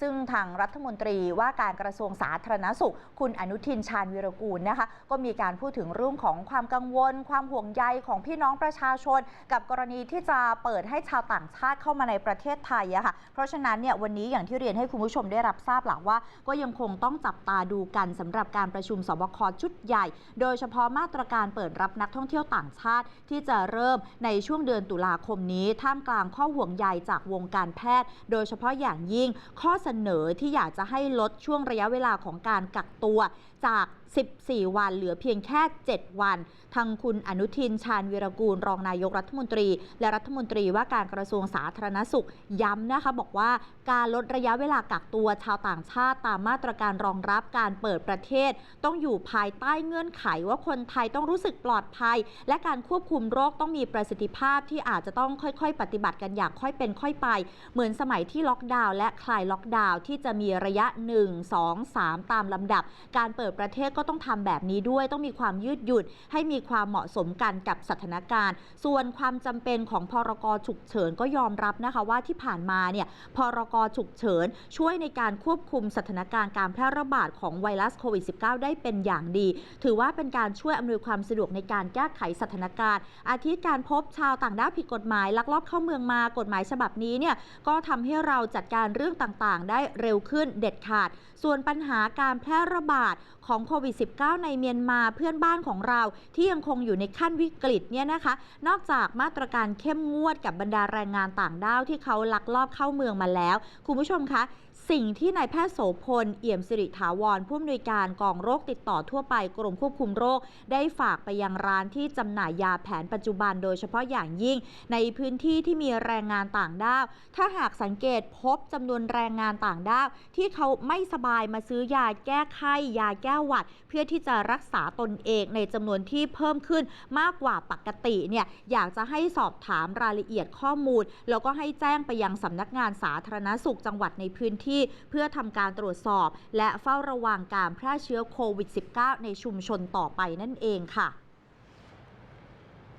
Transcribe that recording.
ซึ่งทางรัฐมนตรีว่าการกระทรวงสาธารณสุข คุณอนุทินชาญวีรกูลนะคะ ก็มีการพูดถึงเรื่องของความกังวล ความห่วงใยของพี่น้องประชาชน กับกรณีที่จะเปิดให้ชาวต่างชาติเข้ามาในประเทศไทยอะค่ะ เพราะฉะนั้นเนี่ยวันนี้อย่างที่เรียนให้คุณผู้ชมได้รับทราบหลักว่า ก็ยังคงต้องจับตาดูกันสำหรับการประชุมสบคชุดใหญ่ โดยเฉพาะมาตรการเปิดรับนักท่องเที่ยวต่างชาติ ที่จะเริ่มในช่วงเดือนตุลาคมนี้ ท่ามกลางข้อห่วงใยจากวงการแพทย์ โดยเฉพาะอย่างยิ่งข้อเสนอที่อยากจะให้ลดช่วงระยะเวลาของการกักตัวจาก 14 วันเหลือเพียงแค่ 7 วัน ทางคุณอนุทินชาญวีรกูล รองนายกรัฐมนตรี และรัฐมนตรีว่าการกระทรวงสาธารณสุขย้ำนะคะบอกว่าการลดระยะเวลากักตัวชาวต่างชาติตามมาตรการรองรับการเปิดประเทศ ต้องอยู่ภายใต้เงื่อนไขว่าคนไทยต้องรู้สึกปลอดภัย และการควบคุมโรคต้องมีประสิทธิภาพที่อาจจะต้องค่อยๆ ปฏิบัติกันอย่างค่อยเป็นค่อยไป เหมือนสมัยที่ล็อกดาวน์และคลายล็อกดาวน์ที่จะมีระยะ 1 2 3 ตามลำดับ การเปิดประเทศก็ต้องทำแบบนี้ด้วย ต้องมีความยืดหยุ่นให้มีความเหมาะสมกันกับสถานการณ์ ส่วนความจำเป็นของพรกฉุกเฉินก็ยอมรับนะคะว่าที่ผ่านมาเนี่ยพรกฉุกเฉินช่วยในการควบคุมสถานการณ์การแพร่ระบาดของไวรัสโควิด -19 ได้เป็นอย่างดี ถือว่าเป็นการช่วยอำนวยความสะดวกในการแก้ไขสถานการณ์ อาทิการพบชาวต่างด้าวผิดกฎหมายลักลอบเข้าเมืองมากฎหมายฉบับนี้เนี่ยก็ทำให้เราจัดการเรื่องต่างๆได้เร็วขึ้นเด็ดขาด ส่วนปัญหาการแพร่ระบาดของโควิด -19 ในเมียนมาเพื่อนบ้านของเราที่ยังคงอยู่ในขั้นวิกฤตเนี่ยนะคะ นอกจากมาตรการเข้มงวดกับบรรดาแรงงานต่างด้าวที่เขาลักลอบเข้าเมืองมาแล้ว คุณผู้ชมคะ สิ่งที่นายแพทย์โสพล เอี่ยมสิริถาวร ผู้อำนวยการกองโรคติดต่อทั่วไปกรมควบคุมโรค ได้ฝากไปยังร้านที่จำหน่ายยาแผนปัจจุบันโดยเฉพาะอย่างยิ่ง ในพื้นที่ที่มีแรงงานต่างด้าว ถ้าหากสังเกตพบจำนวนแรงงานต่างด้าว ที่เขาไม่สบายมาซื้อยาแก้ไข้ยาแก้หวัด เพื่อที่จะรักษาตนเองในจำนวนที่เพิ่มขึ้นมากกว่าปกติเนี่ยอยากจะให้สอบถามรายละเอียดข้อมูล แล้วก็ให้แจ้งไปยังสำนักงานสาธารณสุขจังหวัดในพื้นที่เพื่อทำการตรวจสอบ และเฝ้าระวังการแพร่เชื้อโควิด -19 ในชุมชนต่อไปนั่นเองค่ะ